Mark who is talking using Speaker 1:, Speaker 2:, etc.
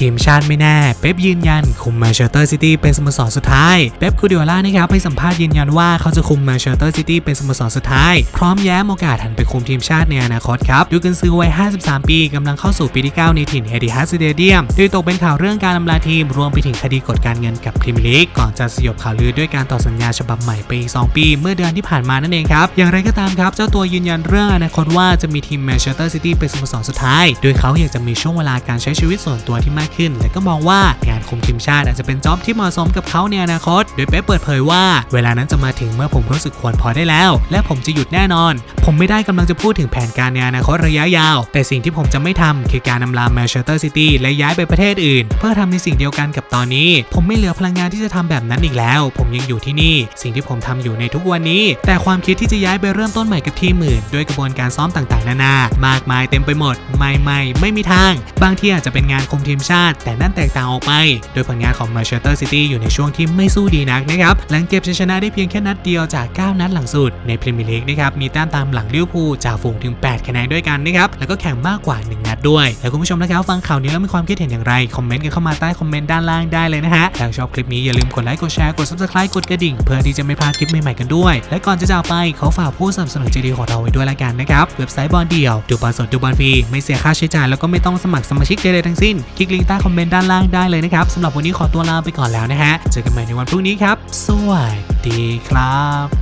Speaker 1: ทีมชาติไม่แน่ เป๊ปยืนยัน คุมแมนเชสเตอร์ซิตี้เป็นสโมสรสุดท้าย เป๊ปกูดิโอล่านะครับให้สัมภาษณ์ยืนยันว่าเขาจะคุมแมนเชสเตอร์ซิตี้เป็นสโมสรสุดท้าย พร้อมแย้มโอกาสหันไปคุมทีมชาติในอนาคตครับดูกันซื้อวัย 53 ปีกำลังเข้าสู่ปีที่ 9 ในถิ่นเฮดิฮัสสเตเดียมโดยตกเป็นข่าวเรื่องการอำลาทีมรวมไปถึงคดีกดการเงินกับพรีเมียร์ลีกก่อนจะสยบข่าวลือด้วยการต่อสัญญาฉบับใหม่ไปอีก 2 ปี เมื่อเดือนที่ผ่านมานั่นเองครับอย่างไรก็ตามครับ เจ้าตัวยืนยันเรื่องอนาคตว่าจะมีทีมแมนเชสเตอร์ซิตี้เป็นสโมสรสุดท้ายโดยเขาอยากจะมีช่วงเวลาการใช้ชีวิตส่วนตัวที่มากขึ้น และก็มองว่างานคุมทีมชาติอาจจะเป็นจ็อบที่เหมาะสมกับเขาในอนาคต โดยเป๊ปเปิดเผยว่า เวลานั้นจะมาถึงเมื่อผมรู้สึกควรพอได้แล้ว และผมจะหยุดแน่นอน ผมไม่ได้กำลังจะพูดถึงแผนการในอนาคตระยะยาว แต่สิ่งที่ผมจะไม่ทำคือการนำลาแมนเชสเตอร์ซิตี้และย้ายไปประเทศอื่น เพื่อทำในสิ่งเดียวกันกับตอนนี้ ผมไม่เหลือพลังงานที่จะทำแบบนั้นอีกแล้ว ผมยังอยู่ที่นี่ สิ่งที่ผมทำอยู่ในทุกวันนี้ แต่ความคิดที่จะย้ายไปเริ่มต้นใหม่กับทีมอื่นด้วยกระบวนการซ้อมต่างๆ นานามากมายเต็มไปหมด ไม่ไม่ไม่มีทาง บางทีอาจจะเป็นงานคุมทีมชาติแต่นั่นแตกต่างออกไป โดยผลงานของแมนเชสเตอร์ซิตี้อยู่ในช่วงที่ไม่สู้ดีนักนะครับ หลังเก็บชัยชนะได้เพียงแค่นัดเดียวจาก 9 นัดหลังสุด ในพรีเมียร์ลีกนะครับมีแต้มตามหลังลิเวอร์พูลจากฝูงถึง 8 คะแนนด้วยกันนะครับแล้วก็แข่งมากกว่า 1 นัดด้วย แล้วคุณผู้ชมนะครับฟังข่าวนี้แล้วมีความคิดเห็นอย่างไรคอมเมนต์กันเข้ามาใต้คอมเมนต์ด้านล่างได้เลยนะฮะถ้าชอบคลิปนี้อย่าลืมกดไลค์กดแชร์กด subscribe กดกระดิ่งเพื่อที่จะไม่พลาดคลิปใหม่ๆกันด้วย และก่อนจะจากไปขอฝากผู้สนับสนุนใจดีของเราไว้ด้วยละกันนะครับเว็บไซต์บอลเดียวดูบอลสดดูบอลฟรีไม่เสียค่าใช้จ่ายแล้วก็ไม่ต้องสมัครสมาชิกใดๆทั้งสิ้นคลิกลิงก์ใต้คอมเมนต์ด้านล่างได้เลยนะครับสำหรับวันนี้ขอตัวลาไปก่อนแล้วนะฮะ เจอกันใหม่ในวันพรุ่งนี้ครับ สวัสดีครับ